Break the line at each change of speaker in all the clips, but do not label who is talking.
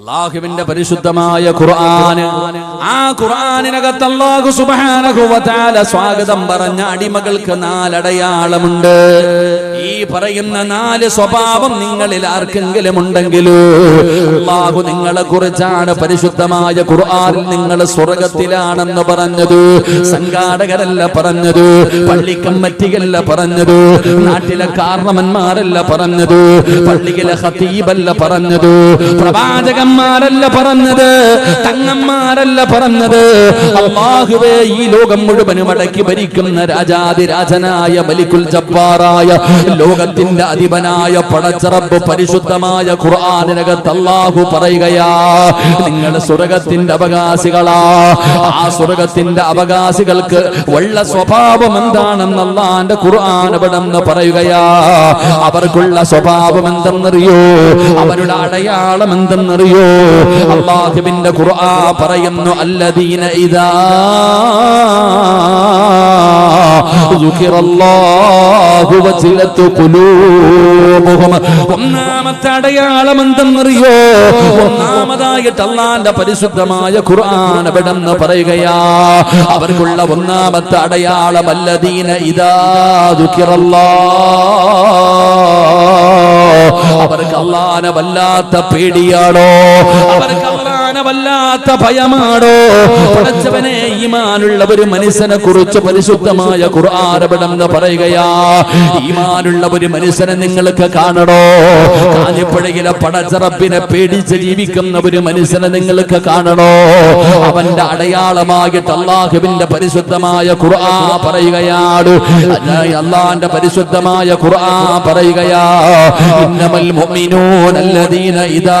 അള്ളാഹുവിന്റെ പരിശുദ്ധമായ ഖുർആന് ആ ഖുർആനിനകത്ത് അള്ളാഹു സുബ്ഹാനഹു വ തആല സ്വാഗതം പറഞ്ഞ അടിമകൾക്ക് നാലടയാളമുണ്ട്. ഈ പറയുന്ന നാല് സ്വഭാവം നിങ്ങളിൽ ആർക്കെങ്കിലും ഉണ്ടെങ്കിലോ? അള്ളാഹു നിങ്ങളെ കുറിച്ചാണ് പരിശുദ്ധമായ ഖുർആനിൽ നിങ്ങൾ സ്വർഗത്തിലാണെന്ന് പറഞ്ഞത്. സംഘാടകരല്ല പറഞ്ഞത്. പള്ളിക്കമ്മറ്റിയല്ല പറഞ്ഞത്. നാട്ടിലെ കാരണവന്മാരല്ല പറഞ്ഞത്. പള്ളിയിലെ ഹതീബല്ല പറഞ്ഞത്. പ്രവാചകന്മാരല്ല പറഞ്ഞത്. തങ്ങന്മാരല്ല പറഞ്ഞത്. അള്ളാഹുവേ ഈ ലോകം മുഴുവനും അടക്കി ഭരിക്കുന്ന രാജാതിരാജനായ മലിക്കുൽ ജബ്ബാറായ ലോകത്തിന്റെ അധിപനായ പടച്ചറബ് പരിശുദ്ധമായ ഖുർആാനിനകത്ത് അള്ളാഹു പറയുകയാ നിങ്ങൾ സ്വർഗത്തിന്റെ അവകാശികളാ. ആ സ്വർഗത്തിന്റെ അവകാശികൾക്ക് ഉള്ള സ്വഭാവം എന്താണെന്ന് അള്ളാന്റെ ഖുർആൻ അവിടെ പറയുകയാ. അവർക്കുള്ള സ്വഭാവം എന്തെന്നറിയോ? അവരുടെ അടയാളം എന്തെന്നറിയോ? അള്ളാഹുവിന്റെ ഖുർആ പറയുന്നു അല്ലദീന ഇദാ ذكر الله وجلت قلوبهم ഒന്നാമത്തെ അടയാളം എന്തെന്നറിയോ ഒന്നാമതായിട്ട് അള്ളാന്റെ പരിശുദ്ധമായ ഖുർആൻ അവിടെ നിന്ന് പറയുകയാ അവർക്കുള്ള ഒന്നാമത്തെ അടയാളം അല്ലദീന ഇദാ ദുഃഖിറല്ലാ അവർക്ക് അള്ളാനെ വല്ലാത്ത പേടിയാണോ അവർക്ക് അള്ളാനെ വല്ലാത്ത ഭയമാണോ പടച്ചവനെ ഈമാനുള്ള ഒരു മനുഷ്യനെ കുറിച്ച് പരിശുദ്ധമായ ഖുർആാരപടം പറയുകയാ. ഈമാനുള്ള ഒരു മനുഷ്യനെ നിങ്ങൾക്ക് കാണണോ? കാഞ്ഞിപ്പുഴയിലെ പടച്ചറപ്പിനെ പേടിച്ച് ജീവിക്കുന്ന ഒരു മനുഷ്യനെ നിങ്ങൾക്ക് കാണണോ? അവന്റെ അടയാളമായിട്ട് അള്ളാഹുവിന്റെ പരിശുദ്ധമായ ഖുർആ പറയുകയാണ്. അള്ളാന്റെ പരിശുദ്ധമായ ഖുർആ പറയുകയാ. ഇദാ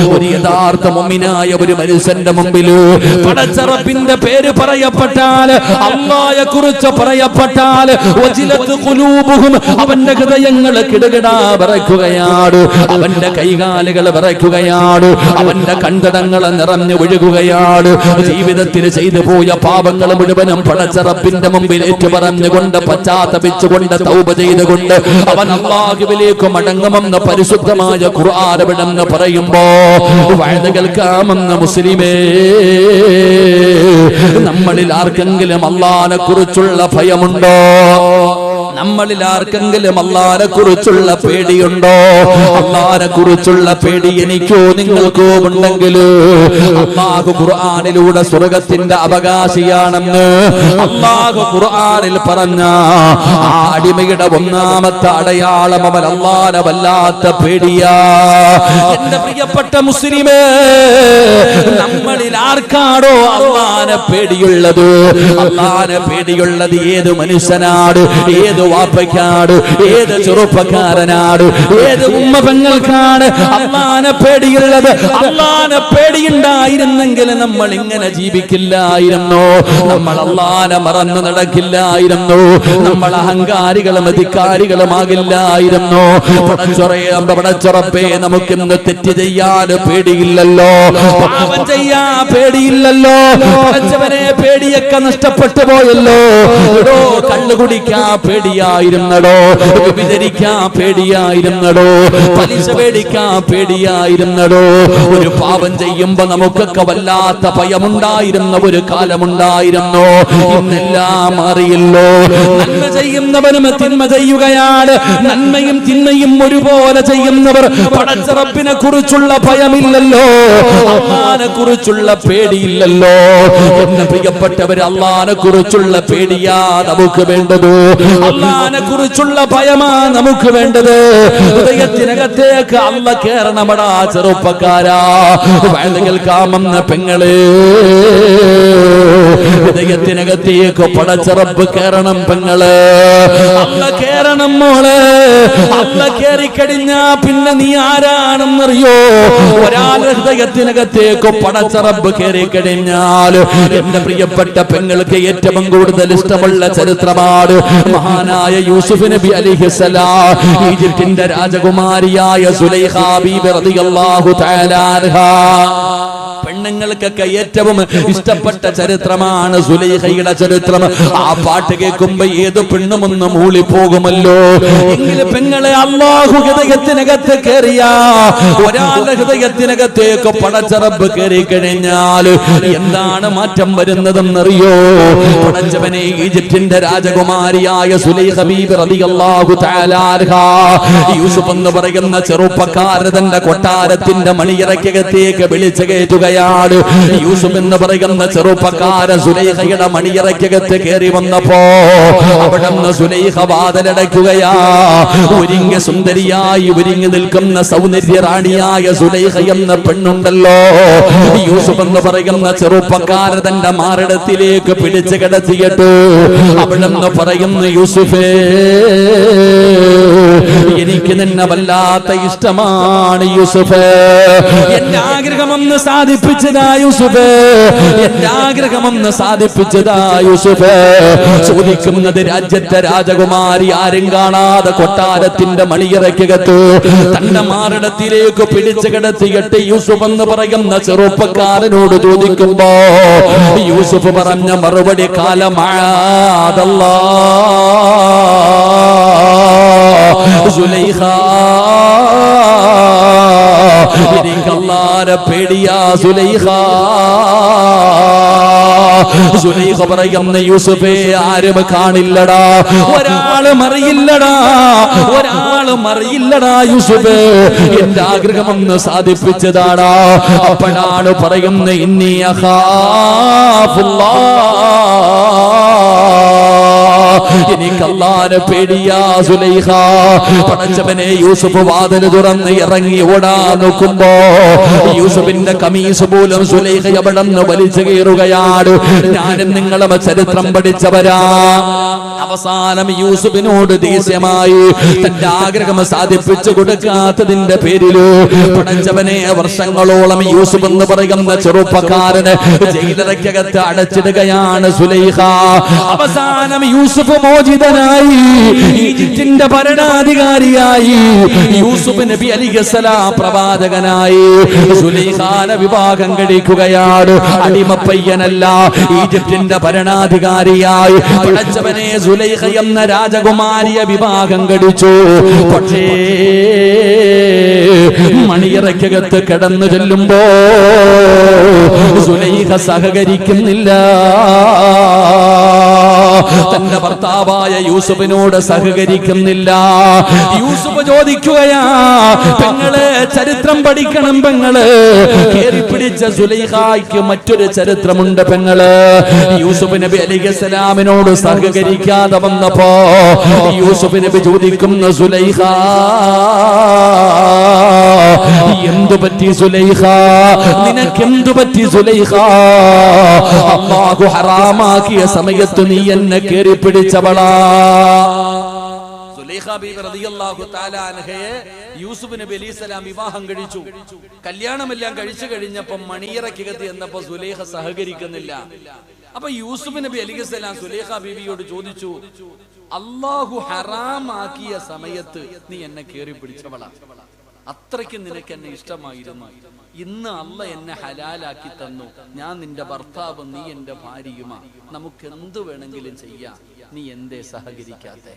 ഒരു യഥാർത്ഥ മുമ്മിനായ ഒരു മനുഷ്യന്റെ മുമ്പിൽ പടച്ചറപ്പിന്റെ പേര് പറയപ്പെട്ടാൽ അള്ളായെ കുറിച്ച് പറയപ്പെട്ടാൽ അവന്റെ ഹൃദയങ്ങൾ കിടകിടാ വിറയ്ക്കുകയാണ്. അവന്റെ കൈകാലുകൾ വിറയ്ക്കുകയാണ്. അവന്റെ കണ്ടടങ്ങൾ നിറഞ്ഞു ഒഴുകുകയാണ് ജീവിതത്തിൽ ചെയ്തു പോയ പാപങ്ങൾ മുഴുവനും പടച്ചറപ്പിന്റെ മുമ്പിൽ ഏറ്റുപറഞ്ഞുകൊണ്ട് പശ്ചാത്തപിച്ചുകൊണ്ട് തൗപ ചെയ്തുകൊണ്ട് അവൻ അള്ളാഹുവിലേക്ക് മടങ്ങുമെന്ന് പരിശുദ്ധമായ ഖുർആാനവിടെന്ന് പറയുമ്പോ വഴുത കേൾക്കാമെന്ന് മുസ്ലിമേ. നമ്മളിൽ ആർക്കെങ്കിലും അള്ളാനെ കുറിച്ചുള്ള ഭയമുണ്ടോ? നമ്മളിൽ ആർക്കെങ്കിലും അള്ളാരെ കുറിച്ചുള്ള പേടിയുണ്ടോ? അള്ളാരെ കുറിച്ചുള്ള പേടി എനിക്കോ നിങ്ങൾക്കോ ഉണ്ടെങ്കിൽ അള്ളാഹു ഖുർആാനിലൂടെ സ്വർഗത്തിന്റെ അവകാശിയാണെന്ന് അള്ളാഹു ഖുർആാനിൽ പറഞ്ഞ ആ അടിമയുടെ ഒന്നാമത്തെ അടയാളം അവൻ അള്ളാനെ വല്ലാത്ത പേടിയാ. എന്റെ പ്രിയപ്പെട്ട മുസ്ലിമേ നമ്മളിൽ ആർക്കാണോ അള്ളാനെ പേടിയുള്ളത്? അള്ളാനെ പേടിയുള്ളത് ഏത് മനുഷ്യനാട് ഏത് വാപ്പയ്ക്കാണ്? ഏത് ചെറുപ്പക്കാരനാട് ഏത് ഉമ്മ പെങ്ങൾക്കാണ്? അള്ളാനെ പേടിയുള്ളത്. അള്ളാനെ പേടിയുണ്ടായിരുന്നെങ്കിൽ നമ്മൾ ഇങ്ങനെ ജീവിക്കില്ലായിരുന്നു? നമ്മൾ അള്ളാനെ മറന്നു നടക്കില്ലായിരുന്നു? നമ്മൾ അഹങ്കാരികളും അധികാരികളുമാകില്ലായിരുന്നു പടച്ചുറപ്പേ നമുക്കിന്ന് തെറ്റ് ചെയ്യാൻ പേടിയില്ലല്ലോ. പാപം ചെയ്യാ പേടിയില്ലല്ലോ. പഠിച്ചവനെ പേടിയൊക്കെ നഷ്ടപ്പെട്ടു പോയല്ലോ. എടോ കള്ളു കുടിക്കാൻ പേടിയായിരുന്നടോ? വിചരിക്കാൻ പേടിയായിരുന്നടോ? പലിശ പേടിക്കാൻ പേടിയായിരുന്നടോ? ഒരു പാപം ചെയ്യുമ്പോ നമുക്കൊക്കെ വല്ലാത്ത ഭയമുണ്ടായിരുന്ന ഒരു കാലമുണ്ടായിരുന്നു? ഇന്നെല്ലാം അറിയില്ലോ നന്മ ചെയ്യുന്നവനും തിന്മ ചെയ്യുകയാണ്. നന്മയും തിന്മയും ഒരുപോലെ ചെയ്യുന്നവർ പടച്ചറപ്പിനെ കുറിച്ചുള്ള ഭയമില്ലല്ലോ. അള്ളാനെ കുറിച്ചുള്ള പേടിയില്ലല്ലോ. എന്റെ പ്രിയപ്പെട്ടവർ അള്ളാനെ കുറിച്ചുള്ള പേടിയാ നമുക്ക് വേണ്ടത്. അള്ളാനെ കുറിച്ചുള്ള ഭയമാ നമുക്ക് വേണ്ടത്. ഹൃദയത്തിനകത്തേക്ക് അല്ല കേറണമടാ ചെറുപ്പക്കാരാ. വേണ്ടെങ്കിൽ കാമെന്ന പെങ്ങളെ. ഹൃദയത്തിനകത്തേക്ക് പടച്ചറപ്പ് കേറണം പെങ്ങൾ. അല്ല കേറണം മോൾ. അല്ല കേറിക്കഴിഞ്ഞാ പിന്നെ നീ ആരാണെന്നറിയോ? ഒരാളുടെ ഹൃദയത്തിനകത്തേക്ക് പടച്ചറപ്പ് കേറിക്കഴിഞ്ഞാൽ എന്റെ പ്രിയപ്പെട്ട പെങ്ങൾക്ക് ഏറ്റവും കൂടുതൽ ഇഷ്ടമുള്ള ചരിത്രമാണ് മഹാനായ യൂസുഫ് നബി അലിഹിസലാം ഈജിപ്തിന്റെ രാജകുമാരിയായ സുലൈഹാബി റളിയല്ലാഹു അൻഹാ. പെണ്ണുങ്ങൾക്കൊക്കെ ഏറ്റവും ഇഷ്ടപ്പെട്ട ചരിത്രമാണ് സുലൈഹയുടെ ചരിത്രം. ആ പാട്ട് കേൾക്കുമ്പോ ഏത് പെണ്ണും മൂളി എങ്കിലും പെങ്ങളെ അള്ളാഹു ഹൃദയത്തിനകത്ത് കയറിയ ഒരാളുടെ ഹൃദയത്തിനകത്തേക്ക് പടച്ചറബ് കയറി കഴിഞ്ഞാൽ എന്താണ് മാറ്റം വരുന്നതെന്നറിയോ? പടച്ചവനെ ഈജിപ്തിന്റെ രാജകുമാരിയായ അൻഹാ. യൂസുഫ് എന്ന് പറയുന്ന ചെറുപ്പക്കാരൻ തന്റെ കൊട്ടാരത്തിന്റെ മണിയറയ്ക്കകത്തേക്ക് വിളിച്ചു കയറ്റുകയാണ് യൂസുഫ് എന്ന് പറയുന്ന ചെറുപ്പക്കാരൻ സുലൈഖയുടെ മണിയറയ്ക്കകത്ത് കയറി വന്നപ്പോ അവിടെ നിന്ന് സുലൈഖ വാതിലടയ്ക്കുകയാ. ഒരുങ്ങി സുന്ദരിയായി ഒരുങ്ങി നിൽക്കുന്ന സൗന്ദര്യ റാണിയായ സുലൈഖ എന്ന പെണ്ണുണ്ടല്ലോ. യൂസുഫ് എന്ന് പറയുന്ന ചെറുപ്പക്കാരൻ തന്റെ മാറിടത്തിലേക്ക് പിടിച്ചു കിടത്തിയിട്ട്. അവിടെ നിന്ന് പറയുന്നു യൂസുഫേ എനിക്ക് നിന്നെ വല്ലാത്ത ഇഷ്ടമാണ് യൂസുഫ്. എന്റെ ആഗ്രഹമൊന്ന് സാധിപ്പിച്ചതാ യൂസുഫ്. എന്റെ ആഗ്രഹമൊന്ന് സാധിപ്പിച്ചതാ യൂസുഫ്. ചോദിക്കുന്നത് രാജ്യത്തെ രാജകുമാരി ആരും കാണാതെ കൊട്ടാരത്തിന്റെ മണിയറയ്ക്കകത്ത് തന്റെ മാറിടത്തിലേക്ക് പിടിച്ചു കിടത്തിയിട്ട് യൂസുഫ് എന്ന് പറയുന്ന ചെറുപ്പക്കാരനോട് ചോദിക്കുമ്പോ യൂസുഫ് പറഞ്ഞ മറുപടി കാലമാതല്ല സുലൈഖ. എനിക്കല്ലാരെ പേടിയാ സുലൈഖ സുലൈഖ പറയുന്ന യൂസുഫേ ആരും കാണില്ലടാ. ഒരാളും അറിയില്ലടാ. ഒരാളും അറിയില്ലടാ യൂസുഫേ. എന്റെ ആഗ്രഹം ഒന്ന് സാധിപ്പിച്ചതാടാ. അപ്പോഴാണ് പറയുന്ന ഇന്നി എനിക്ക് അല്ലാനെ പേടിയാ സുലൈഹ. പണച്ചവനെ യൂസുഫ് വാതിൽ തുറന്ന് ഇറങ്ങി ഓടാൻ നോക്കുമ്പോ യൂസുഫിന്റെ കമീസ് പോലും സുലൈഖ എവിടെ നിന്ന് വലിച്ചു കയറുകയാണ് ഞാനും നിങ്ങളെ ചരിത്രം പഠിച്ചവരാ. അവസാനം യൂസുഫിനോട് ദേഷ്യമായി തന്റെ ആഗ്രഹം സാധിപ്പിച്ചു കൊടുക്കാത്തതിന്റെ പേരിൽ പടച്ചവനെ വർഷങ്ങളോളം യൂസുഫ് എന്ന് പറയുന്ന ചെറുപ്പക്കാരന് ജയിലറയ്ക്കകത്ത് അടച്ചിടുകയാണ് സുലൈഖ അവസാനം യൂസുഫ് മോചിതനായി ഈജിപ്തിന്റെ ഭരണാധികാരിയായി. യൂസുഫ് നബി അലിഖലാം പ്രവാചകനായി. സുലൈഖാന വിഭാഗം കഴിക്കുകയാണ് അടിമപ്പയ്യനല്ല ഈജിപ്തിന്റെ ഭരണാധികാരിയായി. പടച്ചവനെ സുലൈഖ എന്ന രാജകുമാരിയെ വിവാഹം കഴിച്ചു പക്ഷേ മണിയറയ്ക്കകത്ത് കിടന്നു ചെല്ലുമ്പോ സുലൈഖ സഹകരിക്കുന്നില്ല. തന്റെ ഭർത്താവായ യൂസുഫിനോട് സഹകരിക്കുന്നില്ല. യൂസുഫ് ചോദിക്കുകയാ പെങ്ങൾ ചരിത്രം പഠിക്കണം പെങ്ങൾ. പിടിച്ച സുലൈഹായ്ക്ക് മറ്റൊരു ചരിത്രമുണ്ട് പെങ്ങൾ. യൂസുഫ് നബി അലിഖലാമിനോട് സഹകരിക്കാതെ വന്നപ്പോ യൂസുഫ് നബി ചോദിക്കുന്നു സുലൈഖ എന്തു പറ്റി സുലൈഖ? നിനക്കെന്തു പറ്റി സുലൈഹ അള്ളാഹു ഹറാമാക്കിയ സമയത്ത് നീ എന്നെ പിടിച്ചവളാ. റളിയല്ലാഹു തആല അൻഹയെ യൂസുഫ് നബി അലൈഹിസ്സലാം വിവാഹം കഴിച്ചു. കല്യാണമെല്ലാം കഴിച്ചു കഴിഞ്ഞപ്പോൾ മണിയറക്കകത്ത് എന്നപ്പോ സുലൈഖ സഹകരിക്കുന്നില്ല. അപ്പൊ യൂസുഫ് നബി അലിഖലാം സുലൈഖ ബീവിയോട് ചോദിച്ചു അള്ളാഹു ഹറാമാക്കിയ സമയത്ത് നീ എന്നെ കേറി പിടിച്ചവളാ. അത്രയ്ക്ക് നിനക്ക് എന്നെ ഇഷ്ടമായിരുന്നു. ഇന്ന് അല്ല എന്നെ ഹലാലാക്കി തന്നു. ഞാൻ നിന്റെ ഭർത്താവ് നീ എന്റെ ഭാര്യയുമാ. നമുക്ക് എന്ത് വേണമെങ്കിലും ചെയ്യാം. നീ എന്തേ സഹകരിക്കാത്തെ?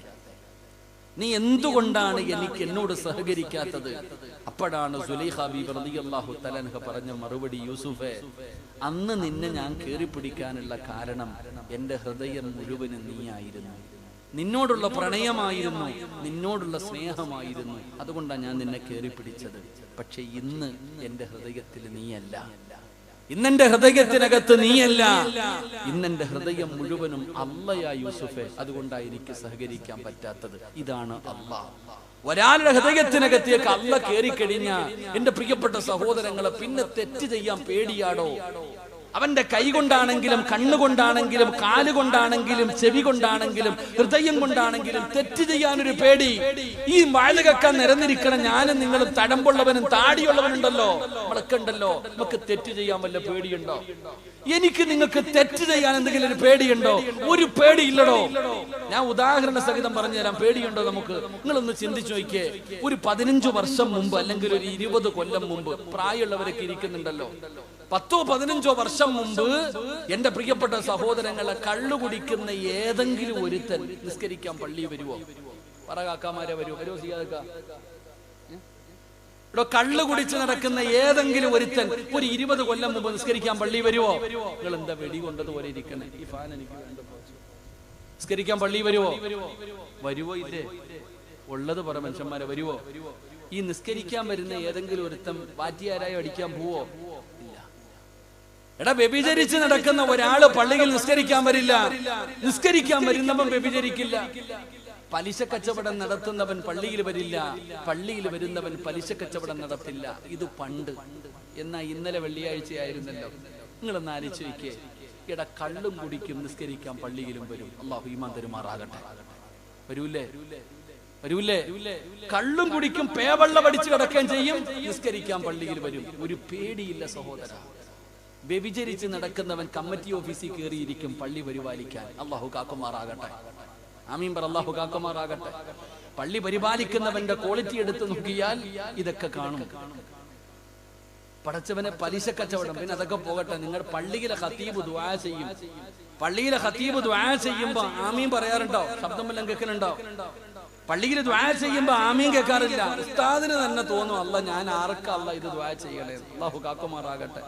നീ എന്തുകൊണ്ടാണ് എനിക്ക് എന്നോട് സഹകരിക്കാത്തത്? അപ്പോഴാണ് സുലൈഖ ബീബി റളിയല്ലാഹു തലൻഹ പറഞ്ഞ മറുപടി യൂസുഫെ അന്ന് നിന്നെ ഞാൻ കേറി പിടിക്കാനുള്ള കാരണം എന്റെ ഹൃദയം മുഴുവനും നീയായിരുന്നു. നിന്നോടുള്ള പ്രണയമായിരുന്നു നിന്നോടുള്ള സ്നേഹമായിരുന്നു. അതുകൊണ്ടാണ് ഞാൻ നിന്നെ കയറി പിടിച്ചത്. പക്ഷെ ഇന്ന് എന്റെ ഹൃദയത്തിൽ നീയല്ല. ഇന്നെന്റെ ഹൃദയത്തിനകത്ത് നീയല്ല. ഇന്നെന്റെ ഹൃദയം മുഴുവനും അല്ലയാ യൂസുഫെ. അതുകൊണ്ടാണ് എനിക്ക് സഹകരിക്കാൻ പറ്റാത്തത്. ഇതാണ് അള്ളാ. ഒരാളുടെ ഹൃദയത്തിനകത്തേക്ക് അല്ല കയറി കഴിഞ്ഞ എന്റെ പ്രിയപ്പെട്ട സഹോദരങ്ങളെ പിന്നെ തെറ്റ് ചെയ്യാൻ പേടിയാടോ? അവന്റെ കൈ കൊണ്ടാണെങ്കിലും കണ്ണുകൊണ്ടാണെങ്കിലും കാലുകൊണ്ടാണെങ്കിലും ചെവി കൊണ്ടാണെങ്കിലും ഹൃദയം കൊണ്ടാണെങ്കിലും തെറ്റ് ചെയ്യാനൊരു പേടി. ഈ വാഴകക്ക നിരന്നിരിക്കണം ഞാനും നിങ്ങളും തടമ്പുള്ളവനും താടിയുള്ളവനുണ്ടല്ലോ. നമ്മളൊക്കെ ഉണ്ടല്ലോ നമുക്ക് തെറ്റ് ചെയ്യാൻ വല്ല പേടിയുണ്ടോ? എനിക്ക് നിങ്ങൾക്ക് തെറ്റ് ചെയ്യാൻ എന്തെങ്കിലും ഒരു പേടിയുണ്ടോ? ഒരു പേടിയില്ലടോ. ഞാൻ ഉദാഹരണ സഹിതം പറഞ്ഞു തരാം പേടിയുണ്ടോ നമുക്ക്? നിങ്ങൾ ഒന്ന് ചിന്തിച്ചു നോക്കിയേ. ഒരു പതിനഞ്ചു വർഷം മുമ്പ് അല്ലെങ്കിൽ ഒരു ഇരുപത് കൊല്ലം മുമ്പ് പ്രായമുള്ളവരൊക്കെ ഇരിക്കുന്നുണ്ടല്ലോ. പത്തോ പതിനഞ്ചോ വർഷം മുമ്പ് എന്റെ പ്രിയപ്പെട്ട സഹോദരങ്ങളെ കള്ളു കുടിക്കുന്ന ഏതെങ്കിലും ഒരുത്തൻ നിസ്കരിക്കാൻ പള്ളി വരുവോ? പറ കാക്കാമാരെ വരുമോ വരുമോ ചെയ്യാതെ ഇവിടെ കള്ളു കുടിച്ച് നടക്കുന്ന ഏതെങ്കിലും ഒരുത്തൻ ഒരു ഇരുപത് കൊല്ലം മുമ്പ് നിസ്കരിക്കാൻ പള്ളി വരുവോ? നിങ്ങൾ എന്താ വെടി കൊണ്ടതുപോലെ ഇരിക്കണേ ഈ ഫാൻ എനിക്ക് വേണ്ടപ്പോ നിസ്കരിക്കാൻ പള്ളി വരുവോ? വരുവോ ഇല്ലേ? ഉള്ളത് പറ മനുഷ്യന്മാരെ വരുവോ? ഈ നിസ്കരിക്കാൻ വരുന്ന ഏതെങ്കിലും ഒരുത്തൻ വാറ്റിയാരായോ അടിക്കാൻ പോവോ? എടാ വ്യഭിചരിച്ച് നടക്കുന്ന ഒരാൾ പള്ളിയിൽ നിസ്കരിക്കാൻ വരില്ല. നിസ്കരിക്കാൻ വരുന്നവൻ വ്യഭിചരിക്കില്ല. പലിശ കച്ചവടം നടത്തുന്നവൻ പള്ളിയിൽ വരില്ല. പള്ളിയിൽ വരുന്നവൻ പലിശ കച്ചവടം നടത്തില്ല. ഇത് പണ്ട്. എന്നാ ഇന്നലെ വെള്ളിയാഴ്ചയായിരുന്നല്ലോ. നിങ്ങളൊന്ന് ആലോചിച്ച് നോക്കിയേ. ഇട കള്ളും കുടിക്കും നിസ്കരിക്കാൻ പള്ളിയിലും വരും. അള്ളാഹു ഈമാൻ തരുമാറാകട്ടെ. വരൂല്ലേ വരൂല്ലേ കള്ളും കുടിക്കും പേവള്ള പഠിച്ചു കിടക്കുകയും ചെയ്യും. നിസ്കരിക്കാൻ പള്ളിയിൽ വരും. ഒരു പേടിയില്ല സഹോദര. വ്യഭിചരിച്ച് നടക്കുന്നവൻ കമ്മിറ്റി ഓഫീസിൽ കയറിയിരിക്കും പള്ളി പരിപാലിക്കാൻ. അള്ളാഹു കാക്കുമാറാകട്ടെ. പറ അള്ളാഹു കാക്കുമാറാകട്ടെ. പള്ളി പരിപാലിക്കുന്നവന്റെ ക്വാളിറ്റി എടുത്ത് നോക്കിയാൽ ഇതൊക്കെ കാണും. പടച്ചവനെ പലിശ കച്ചവടം. പിന്നെ അതൊക്കെ പോകട്ടെ. നിങ്ങൾ പള്ളിയിലെ ഹത്തീബ് ദ്വാ ചെയ്യും. പള്ളിയിലെ ഹത്തീബ് ദ്വാ ചെയ്യുമ്പോ ആമീൻ പറയാറുണ്ടോ? ശബ്ദം വല്ലതും കേൾക്കലുണ്ടോ പള്ളിയിൽ ദ്വാ ചെയ്യുമ്പോ ആമീൻ കേൾക്കാറില്ല. ഉസ്താദിന് തന്നെ തോന്നും അല്ല ഞാൻ ആർക്കല്ല ഇത് ദ്വാ ചെയ്യണേ? അള്ളാഹു കാക്കുമാറാകട്ടെ.